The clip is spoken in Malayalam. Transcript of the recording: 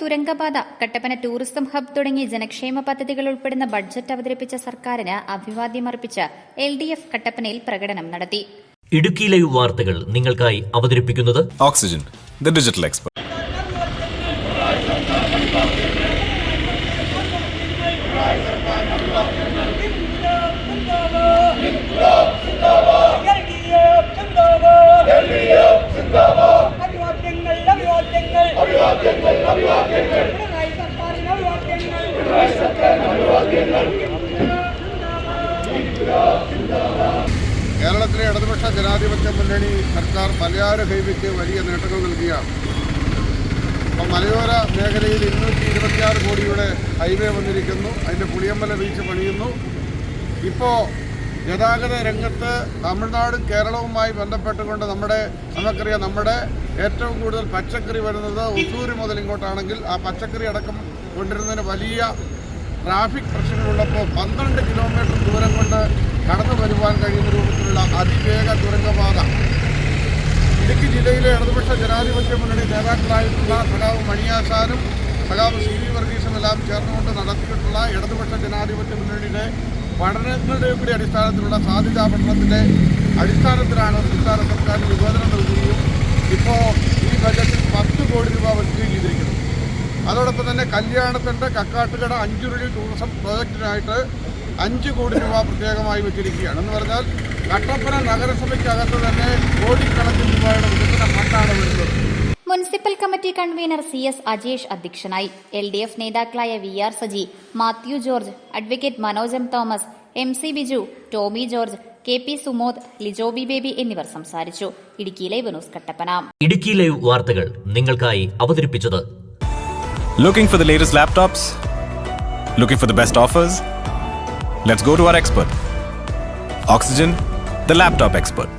തുരങ്കപാത കട്ടപ്പന ടൂറിസം ഹബ് തുടങ്ങിയ ജനക്ഷേമ പദ്ധതികൾ ഉൾപ്പെടുന്ന ബഡ്ജറ്റ് അവതരിപ്പിച്ച സർക്കാരിന് അഭിവാദ്യമർപ്പിച്ച് എൽ ഡി എഫ് കട്ടപ്പനയിൽ പ്രകടനം നടത്തി. ഇടുക്കിയിലെ ലൈവ് വാർത്തകൾ നിങ്ങൾക്കായി അവതരിപ്പിക്കുന്നത് ഓക്സിജൻ ഡിജിറ്റൽ എക്സ്പെർട്ട് കേരളത്തിലെ ഇടതുപക്ഷ ജനാധിപത്യ മുന്നണി സർക്കാർ മലയോര ഹൈവേക്ക് വലിയ നേട്ടങ്ങൾ നൽകിയ അപ്പം മലയോര മേഖലയിൽ ഇരുന്നൂറ്റി ഇരുപത്തിയാറ് കോടിയുടെ ഹൈവേ വന്നിരിക്കുന്നു. അതിന്റെ പുളിയമ്പല ബീച്ച് പണിയുന്നു. ഇപ്പോൾ ഗതാഗത രംഗത്ത് തമിഴ്നാടും കേരളവുമായി ബന്ധപ്പെട്ടുകൊണ്ട് നമ്മുടെ നമുക്കറിയാം നമ്മുടെ ഏറ്റവും കൂടുതൽ പച്ചക്കറി വരുന്നത് ഒസൂര് മുതൽ ഇങ്ങോട്ടാണെങ്കിൽ ആ പച്ചക്കറി അടക്കം കൊണ്ടിരുന്നതിന് വലിയ ട്രാഫിക് പ്രശ്നങ്ങളുള്ളപ്പോൾ പന്ത്രണ്ട് കിലോമീറ്റർ ദൂരം കൊണ്ട് കടന്നു വരുവാൻ കഴിയുന്ന രൂപത്തിലുള്ള അതിവേഗ തുരങ്കപാത. ഇടുക്കി ജില്ലയിലെ ഇടതുപക്ഷ ജനാധിപത്യ മുന്നണി നേതാക്കളായിട്ടുള്ള സഖാവ് മണിയാശാനും സഖാവ് സി വി വർഗീസും എല്ലാം ചേർന്നുകൊണ്ട് നടത്തിയിട്ടുള്ള ഇടതുപക്ഷ ജനാധിപത്യ മുന്നണിയുടെ പഠനങ്ങളുടെ കൂടി അടിസ്ഥാനത്തിലുള്ള സാധ്യതാ പഠനത്തിന്റെ അടിസ്ഥാനത്തിലാണ് സംസ്ഥാന അതോടൊപ്പം തന്നെ കല്യാണത്തിന്റെ കക്കാട്ടുകട അഞ്ചുരുളി ടൂറിസം പ്രോജക്റ്റിനായിട്ട് അഞ്ച് കോടി രൂപ പ്രത്യേകമായി വെച്ചിരിക്കുകയാണ്. എന്ന് പറഞ്ഞാൽ കട്ടപ്പന നഗരസഭയ്ക്കകത്ത് തന്നെ കോടിക്കണക്കിന് രൂപയുടെ വികസന ഫണ്ടാണ് വരുന്നത്. Municipal committee convener C S Ajesh അധ്യക്ഷനായി. എൽ ഡി എഫ് നേതാക്കളായ V R Saji Mathew George advocate Manoj M Thomas M C Biju Tomy George K P Sumod Lijobi Baby എന്നിവർ സംസാരിച്ചു. Live news Kattappana. Idukki live വാർത്തകൾ നിങ്ങൾക്കായി അവതരിപ്പിച്ചത് Looking for the latest laptops? Looking for the best offers? Let's go to our expert. Oxygen, the laptop expert.